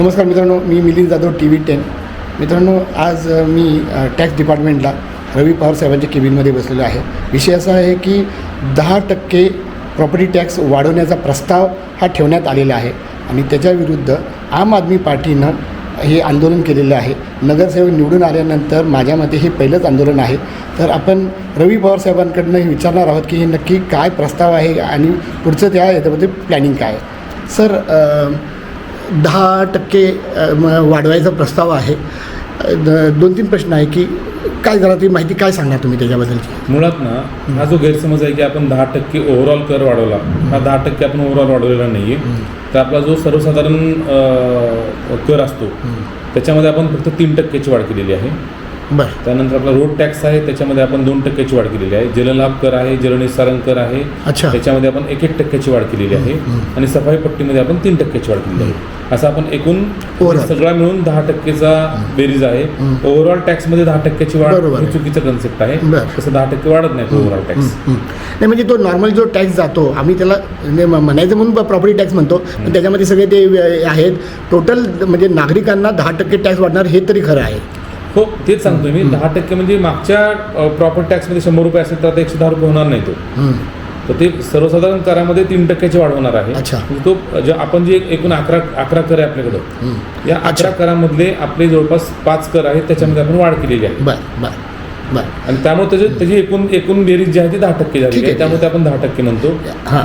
नमस्कार मित्रांनो मी Milind Jadhav T V ten. मित्रांनो आज मी टॅक्स डिपार्टमेंटला रवी पवार साहेबांच्या केबिनमध्ये बसलेलो आहे. विषय असा आहे की दहा टक्के प्रॉपर्टी टॅक्स वाढवण्याचा प्रस्ताव हा ठेवण्यात आलेला आहे. आणि त्याच्याविरुद्ध आम आदमी पार्टीनं हे आंदोलन केलेलं आहे. नगरसेवक निवडून आल्यानंतर माझ्या मते हे पहिलंच आंदोलन आहे. तर आपण रवी पवार साहेबांकडनं हे विचारणार आहोत की हे नक्की काय प्रस्ताव आहे आणि पुढचं त्या याच्यामध्ये प्लॅनिंग काय आहे? सर दहा टक्के वाढवायचा प्रस्ताव आहे. दोन तीन प्रश्न आहे की काय जरा ती माहिती काय सांगणार तुम्ही त्याच्याबद्दलची मुळात ना हा जो गैरसमज आहे की आपण दहा टक्के ओव्हरऑल कर वाढवला हा दहा टक्के आपण ओव्हरऑल वाढवलेला नाही आहे तर आपला जो सर्वसाधारण कर असतो त्याच्यामध्ये आपण फक्त तीन टक्क्याची वाढ केलेली आहे. बरं. त्यानंतर आपला रोड टॅक्स आहे त्याच्यामध्ये आपण दोन टक्क्याची वाढ केलेली आहे. जललाभ कर आहे जलनिस्सारण कर आहे. अच्छा. त्याच्यामध्ये आपण एक एक टक्क्याची वाढ केलेली आहे. आणि सफाई पट्टीमध्ये आपण तीन टक्क्याची वाढ केलेली आहे. असं आपण एकूण. सगळा मिळून दहा टक्केचा बेरीज आहे. ओव्हरऑल टॅक्समध्ये दहा टक्क्याची वाढ. ही चुकीचं कन्सेप्ट आहे. तसं दहा टक्के वाढत नाही ओव्हरऑल टॅक्स. नाही म्हणजे तो नॉर्मल जो टॅक्स जातो आम्ही त्याला म्हणजे म्हणायचं म्हणून प्रॉपर्टी टॅक्स म्हणतो. पण त्याच्यामध्ये सगळे ते आहेत. टोटल म्हणजे नागरिकांना दहा टक्के टॅक्स वाढणार हे तरी खरं आहे. हो तेच सांगतोय मी. दहा टक्के म्हणजे मागच्या प्रॉपर्टी टॅक्समध्ये शंभर रुपये असेल तर आता एकशे दहा रुपये होणार नाही तो. तर ते सर्वसाधारण करामध्ये तीन टक्क्याची वाढ होणार आहे. अच्छा. म्हणजे तो जे आपण जे एकूण अकरा अकरा कर आहे आपल्याकडं. या अकरा करामध्ये आपले जवळपास पाच कर आहेत त्याच्यामध्ये आपण वाढ केलेली आहे. आणि त्यामुळे त्याची त्याची एकूण एकूण बेरीज जी आहे ती दहा टक्के झाली आहे, त्यामुळे आपण दहा टक्के म्हणतो. हां.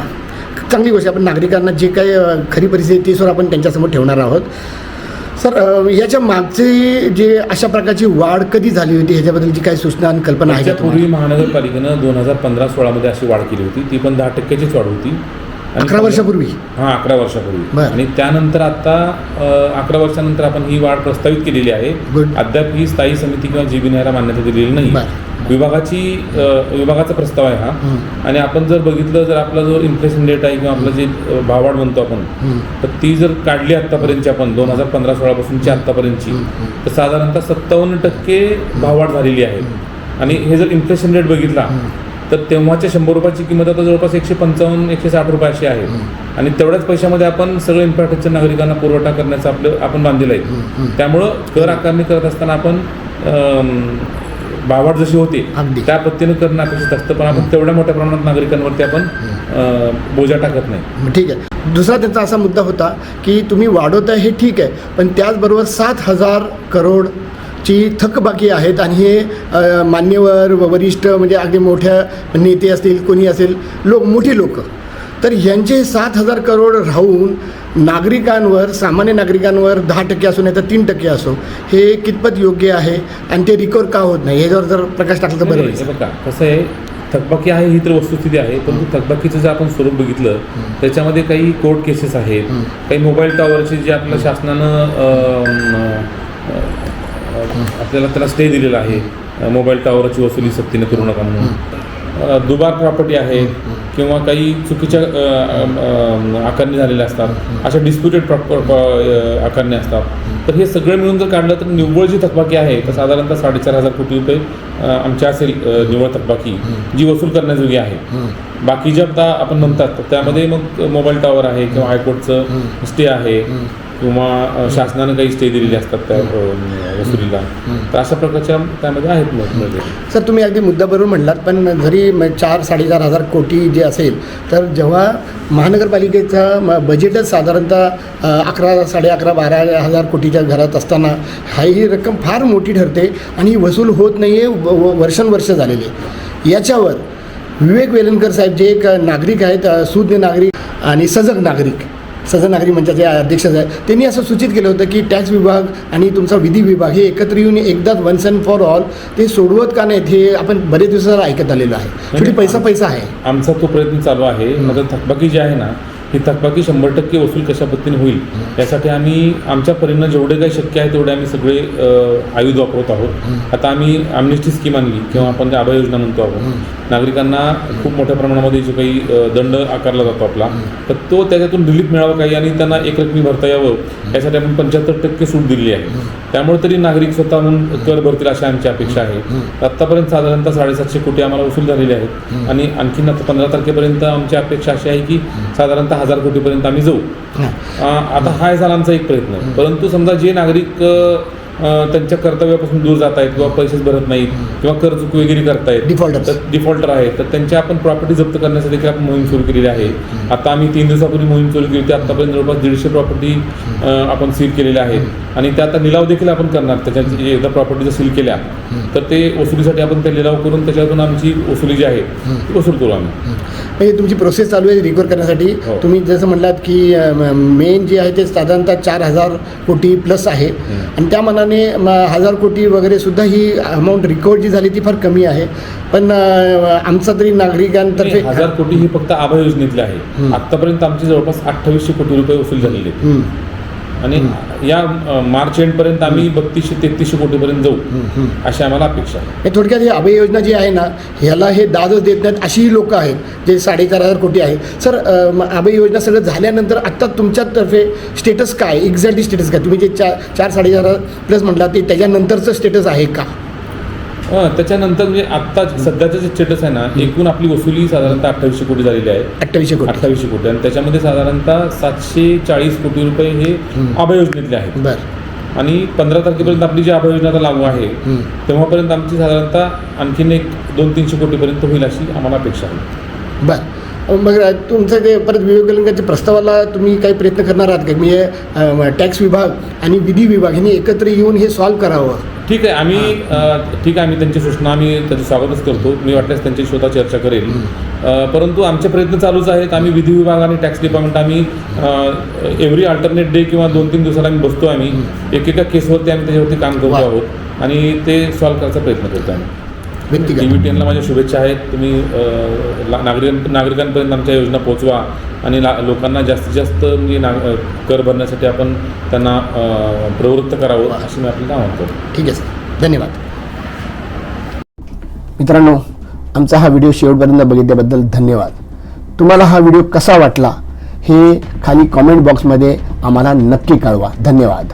चांगली गोष्ट. आपण नागरिकांना जे काही खरी परिस्थिती आहे ती सुद्धा आपण त्यांच्यासमोर ठेवणार आहोत. सर याच्या मागची जे अशा प्रकारची वाढ कधी झाली होती? ह्याच्याबद्दलची काही सूचना आणि कल्पना आहे का? त्याच्यापूर्वी महानगरपालिकेनं दोन हजार पंधरा सोळामध्ये अशी वाढ केली होती. ती पण दहा टक्क्याचीच वाढ होती. अकरा वर्षापूर्वी हा अकरा वर्षापूर्वी. आणि त्यानंतर आता अकरा वर्षानंतर आपण ही वाढ प्रस्तावित केलेली आहे. अद्याप ही स्थायी समिती किंवा जी बी न्यायाला मान्यता दिलेली नाही. विभागाची विभागाचा प्रस्ताव आहे हा. आणि आपण जर बघितलं जर आपला जो इन्फ्लेशन रेट आहे किंवा आपलं जे भाववाढ म्हणतो आपण. तर ती जर काढली आत्तापर्यंतची आपण दोन हजार पंधरा सोळापासूनची आत्तापर्यंतची तर साधारणतः सत्तावन्न टक्के भाववाढ झालेली आहे आणि हे जर इन्फ्लेशन रेट बघितला तर तेव्हाच्या शंभर रुपयाची किंमत आता जवळपास एकशे पंचावन्न एकशे साठ रुपये अशी आहे. आणि तेवढ्याच पैशामध्ये आपण सगळं इन्फ्रास्ट्रक्चर नागरिकांना पुरवठा करण्याचं आपलं आपण बांधलेलं आहे. त्यामुळं कर आकारणी करत असताना आपण भाववाढ जशी होते. त्या पद्धतीनं करणं अपेक्षित असतं. पण आपण तेवढ्या मोठ्या प्रमाणात नागरिकांवरती आपण बोजा टाकत नाही. ठीक आहे. दुसरा त्यांचा असा मुद्दा होता की तुम्ही वाढवताय हे ठीक आहे पण त्याचबरोबर सात हजार करोडची थकबाकी आहेत आणि हे मान्यवर व वरिष्ठ म्हणजे अगदी मोठ्या नेते असतील कोणी असेल लोक मोठी लोक. तर यांचे सात हजार करोड राहून नागरिकांवर सामान्य नागरिकांवर दहा टक्के असो नाही तर तीन टक्के असो हे कितपत योग्य आहे आणि ते रिकवर का होत नाही ह्याच्यावर जर प्रकाश टाकला तर बरं होईल. बघा कसं आहे थकबाकी आहे ही तर वस्तुस्थिती आहे परंतु थकबाकीचं जर आपण स्वरूप बघितलं त्याच्यामध्ये काही कोर्ट केसेस आहेत काही मोबाईल टॉवरचे जे आपल्या शासनानं आपल्याला त्याला स्टे दिलेला आहे. मोबाईल टॉवरची वसुली सक्तीने करू नका म्हणून. दुबार प्रॉपर्टी आहे किंवा काही चुकीच्या आकारणी झालेल्या असतात अशा डिस्प्युटेड प्रॉपर आकारणी असतात. तर हे सगळं मिळून जर काढलं तर निव्वळ जी थकबाकी आहे तर साधारणतः साडेचार हजार कोटी रुपये आमच्या असेल निव्वळ थकबाकी जी वसूल करण्याजोगी आहे. बाकी ज्या आता आपण म्हणतात तर त्यामध्ये मग मोबाईल टॉवर आहे किंवा हायकोर्टचं स्टे आहे. किंवा शासनानं काही स्टे दिलेले असतात त्या वसुलीला. तर अशा प्रकारच्या त्यामध्ये आहेत मग सर तुम्ही अगदी मुद्दा बरोबर म्हटलात पण जरी म- चार साडेचार हजार कोटी जे असेल तर जेव्हा महानगरपालिकेचा म- बजेटच साधारणतः अकरा साडे अकरा बारा हजार कोटीच्या घरात असताना हा ही रक्कम फार मोठी ठरते आणि ही वसूल होत नाही आहे वर्षानुवर्ष झालेली. याच्यावर विवेक वेलणकर साहेब जे एक नागरिक आहेत सुज्ञ नागरिक आणि सजग नागरिक सजग नागरिक मंचाचे अध्यक्ष आहेत त्यांनी असं सूचित केलं होतं की टॅक्स विभाग आणि तुमचा विधी विभाग हे एकत्र येऊन एकदाच वन्स अँड फॉर ऑल ते सोडवत का नाहीत हे आपण बरेच दिवसाला ऐकत आलेलो आहे. शेवटी पैसा पैसा आहे. आमचा तो प्रयत्न चालू आहे. मात्र थकबाकी जी आहे ना ही थकबाकी शंभर टक्के वसूल कशा पद्धतीने होईल यासाठी आम्ही आमच्या परीनं जेवढे काही शक्य आहे तेवढे आम्ही सगळे आयुध वापरत आहोत. आता आम्ही आमनिस्टी स्कीम आणली किंवा आपण त्या आभा योजना म्हणतो आहोत नागरिकांना खूप मोठ्या प्रमाणामध्ये जो काही दंड आकारला जातो आपला तर तो त्याच्यातून रिलीफ मिळावा काही आणि त्यांना एक रकमी भरता यावं यासाठी आपण पंच्याहत्तर टक्के सूट दिली आहे. त्यामुळे तरी नागरिक स्वतःहून कर भरतील अशी आमची अपेक्षा आहे. आत्तापर्यंत साधारणतः साडेसातशे कोटी आम्हाला वसूल झालेले आहेत. आणि आणखीन आता पंधरा तारखेपर्यंत आमची अपेक्षा अशी आहे की साधारणतः हजार कोटीपर्यंत आम्ही जाऊ. आता हा झाला आमचा एक प्रयत्न. परंतु समजा जे नागरिक त्यांच्या कर्तव्यापासून दूर जात आहेत किंवा पैसेच भरत नाहीत किंवा कर चुकवेगिरी करतायत. तर डिफॉल्टर आहेत. तर त्यांच्या आपण प्रॉपर्टी जप्त करण्यासाठी देखील आपण मोहीम सुरू केलेली आहे. आता आम्ही तीन दिवसापूर्वी मोहीम सुरू केली होती. आतापर्यंत जवळपास दीडशे प्रॉपर्टी आपण सील केलेल्या आहेत. आणि त्या आता निलाव देखील आपण करणार. त्याच्यात जे एकदा प्रॉपर्टी जर सील केल्या तर ते वसुलीसाठी आपण ते लिलाव करून त्याच्यातून आमची वसुली जी आहे ती वसूल करू आम्ही. म्हणजे तुमची प्रोसेस चालू आहे रिकवर करण्यासाठी. हो. तुम्ही जसं म्हणलात की मेन जे आहे ते साधारणतः चार हजार कोटी प्लस आहे. आणि त्या मनाने हजार कोटी वगैरे सुद्धा ही अमाऊंट रिकवर जी झाली ती फार कमी आहे. पण आमचा तरी नागरिकांतर्फे हजार कोटी ही फक्त आभा योजनेतली आहे. आतापर्यंत आमची जवळपास अठ्ठावीसशे कोटी रुपये वसूल झालेले आणि या मार्च एंडपर्यंत आम्ही बत्तीसशे तेहतीसशे कोटीपर्यंत जाऊ. अशी आम्हाला अपेक्षा आहे. हे थोडक्यात ही अभय योजना जी आहे ना ह्याला हे दादच देत नाहीत अशीही लोक आहेत जे साडेचार हजार कोटी आहेत. सर अभय योजना सगळं झाल्यानंतर आत्ता तुमच्यातर्फे स्टेटस काय? एक्झॅक्टली स्टेटस काय? तुम्ही जे चार चार साडेचार हजार प्लस म्हटला ते त्याच्यानंतरचं स्टेटस आहे का? त्याच्यानंतर म्हणजे आत्ता सध्याचं जे स्टेटस आहे ना एकूण आपली वसुली साधारणतः अठ्ठावीसशे कोटी झालेली आहे. अठ्ठावीसशे कोटी. अठ्ठावीसशे कोटी. आणि त्याच्यामध्ये साधारणतः सातशे चाळीस कोटी रुपये हे. आभा योजनेतले आहेत. बरं. आणि पंधरा तारखेपर्यंत आपली जी आभा योजना आता लागू आहे. तेव्हापर्यंत आमची साधारणतः आणखीन एक दोन तीनशे कोटीपर्यंत होईल अशी आम्हाला अपेक्षा आहे. बरं. मग तुमचं ते परत विवेकानंदाच्या प्रस्तावाला तुम्ही काही प्रयत्न करणार आहात का? मी टॅक्स विभाग आणि विधी विभाग यांनी एकत्र येऊन हे सॉल्व्ह करावं. ठीक आहे आम्ही ठीक आहे आम्ही त्यांची सूचना आम्ही त्याचं स्वागतच करतो. मी वाटल्यास त्यांची स्वतः चर्चा करेल. परंतु आमचे प्रयत्न चालूच आहेत. आम्ही विधी विभाग आणि टॅक्स डिपार्टमेंट आम्ही एव्हरी अल्टरनेट डे किंवा दोन तीन दिवसाला आम्ही बसतो आम्ही. एकेका केसवरती आम्ही त्याच्यावरती काम करतो. आहोत. आणि ते सॉल्व्ह करायचा प्रयत्न करतो आम्ही. व्यक्तिगत. टी व्ही टेनला माझ्या शुभेच्छा आहेत. तुम्ही नागरिकां नागरिकांपर्यंत आमच्या योजना पोहोचवा आणि ला लोकांना जास्तीत जास्त म्हणजे ना कर भरण्यासाठी आपण त्यांना प्रवृत्त करावं अशी मी आपल्याला करतो. ठीक आहे सर. धन्यवाद. मित्रांनो आमचा हा व्हिडिओ शेवटपर्यंत बघितल्याबद्दल धन्यवाद. तुम्हाला हा व्हिडिओ कसा वाटला हे खाली कॉमेंट बॉक्समध्ये आम्हाला नक्की कळवा. धन्यवाद.